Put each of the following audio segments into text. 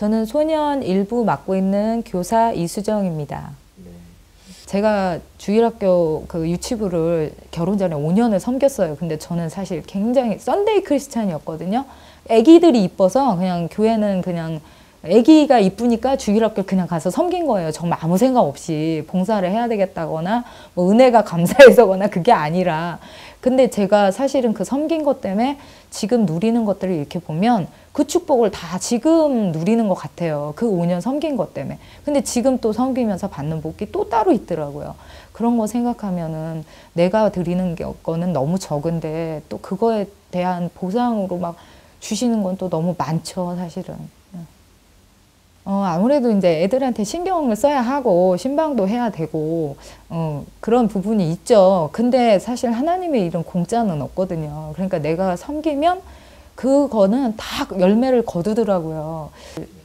저는 소년 일부 맡고 있는 교사 이수정입니다. 제가 주일학교 그 유치부를 결혼 전에 5년을 섬겼어요. 근데 저는 사실 굉장히 썬데이 크리스찬이었거든요. 아기들이 이뻐서 그냥 교회는 그냥 아기가 이쁘니까 주일학교 그냥 가서 섬긴 거예요. 정말 아무 생각 없이 봉사를 해야 되겠다거나 뭐 은혜가 감사해서거나 그게 아니라 근데 제가 사실은 그 섬긴 것 때문에 지금 누리는 것들을 이렇게 보면 그 축복을 다 지금 누리는 것 같아요. 그 5년 섬긴 것 때문에. 근데 지금 또 섬기면서 받는 복이 또 따로 있더라고요. 그런 거 생각하면은 내가 드리는 거는 너무 적은데 또 그거에 대한 보상으로 막 주시는 건 또 너무 많죠, 사실은. 어, 아무래도 이제 애들한테 신경을 써야 하고, 신방도 해야 되고, 어, 그런 부분이 있죠. 근데 사실 하나님의 일은 공짜는 없거든요. 그러니까 내가 섬기면 그거는 다 열매를 거두더라고요.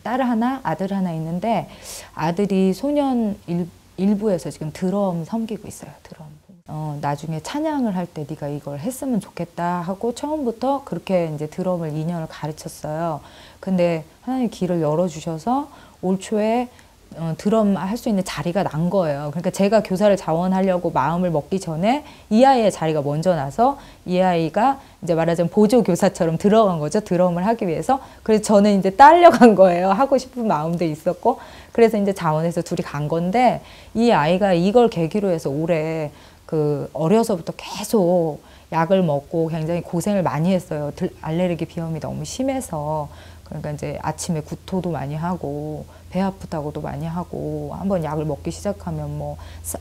딸 하나, 아들 하나 있는데, 아들이 소년 일, 일부에서 지금 드럼 섬기고 있어요, 드럼. 어, 나중에 찬양을 할 때 네가 이걸 했으면 좋겠다 하고 처음부터 그렇게 이제 드럼을 2년을 가르쳤어요. 근데 하나님 길을 열어주셔서 올 초에 어, 드럼 할 수 있는 자리가 난 거예요. 그러니까 제가 교사를 자원하려고 마음을 먹기 전에 이 아이의 자리가 먼저 나서 이 아이가 이제 말하자면 보조 교사처럼 들어간 거죠. 드럼을 하기 위해서. 그래서 저는 이제 딸려간 거예요. 하고 싶은 마음도 있었고. 그래서 이제 자원해서 둘이 간 건데 이 아이가 이걸 계기로 해서 올해 그 어려서부터 계속 약을 먹고 굉장히 고생을 많이 했어요. 알레르기 비염이 너무 심해서 그러니까 이제 아침에 구토도 많이 하고 배 아프다고도 많이 하고 한번 약을 먹기 시작하면 뭐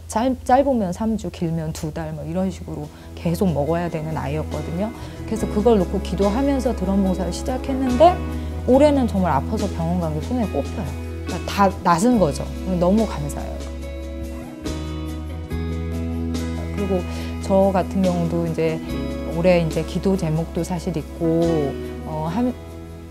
짧, 짧으면 3주 길면 두 달 뭐 이런 식으로 계속 먹어야 되는 아이였거든요. 그래서 그걸 놓고 기도하면서 드럼 봉사를 시작했는데 올해는 정말 아파서 병원 간 게 손에 꼽혀요. 그러니까 다 낫은 거죠. 너무 감사해요. 그리고 저 같은 경우도 이제 올해 이제 기도 제목도 사실 있고 어, 한,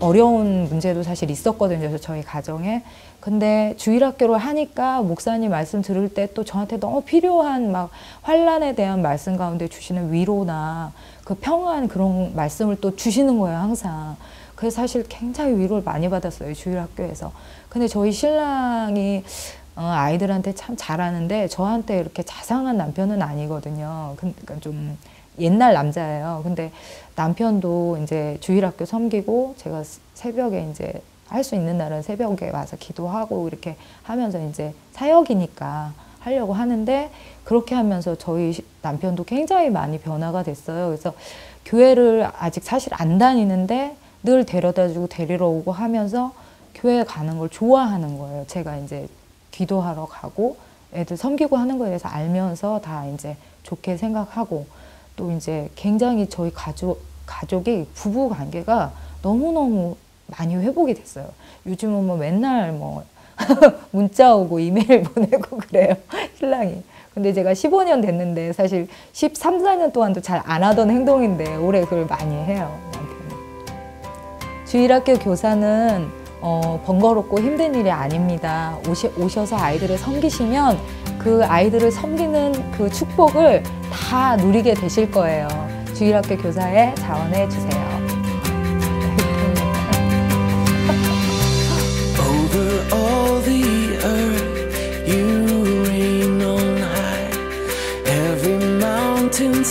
어려운 문제도 사실 있었거든요. 저희 가정에. 근데 주일학교를 하니까 목사님 말씀 들을 때 또 저한테 너무 필요한 막 환란에 대한 말씀 가운데 주시는 위로나 그 평안 그런 말씀을 또 주시는 거예요, 항상. 그래서 사실 굉장히 위로를 많이 받았어요, 주일학교에서. 근데 저희 신랑이 어, 아이들한테 참 잘하는데 저한테 이렇게 자상한 남편은 아니거든요. 그러니까 좀 옛날 남자예요. 근데 남편도 이제 주일학교 섬기고 제가 새벽에 이제 할 수 있는 날은 새벽에 와서 기도하고 이렇게 하면서 이제 사역이니까 하려고 하는데 그렇게 하면서 저희 남편도 굉장히 많이 변화가 됐어요. 그래서 교회를 아직 사실 안 다니는데 늘 데려다 주고 데리러 오고 하면서 교회 가는 걸 좋아하는 거예요. 제가 이제 기도하러 가고 애들 섬기고 하는 거에 대해서 알면서 다 이제 좋게 생각하고 또 이제 굉장히 저희 가족 가족이 부부 관계가 너무너무 많이 회복이 됐어요. 요즘은 뭐 맨날 뭐 문자 오고 이메일 보내고 그래요. 신랑이. 근데 제가 15년 됐는데 사실 13, 14년 동안도 잘 안 하던 행동인데 올해 그걸 많이 해요. 주일학교 교사는 어, 번거롭고 힘든 일이 아닙니다. 오시, 오셔서 아이들을 섬기시면 그 아이들을 섬기는 그 축복을 다 누리게 되실 거예요. 주일학교 교사에 자원해 주세요. Mountain.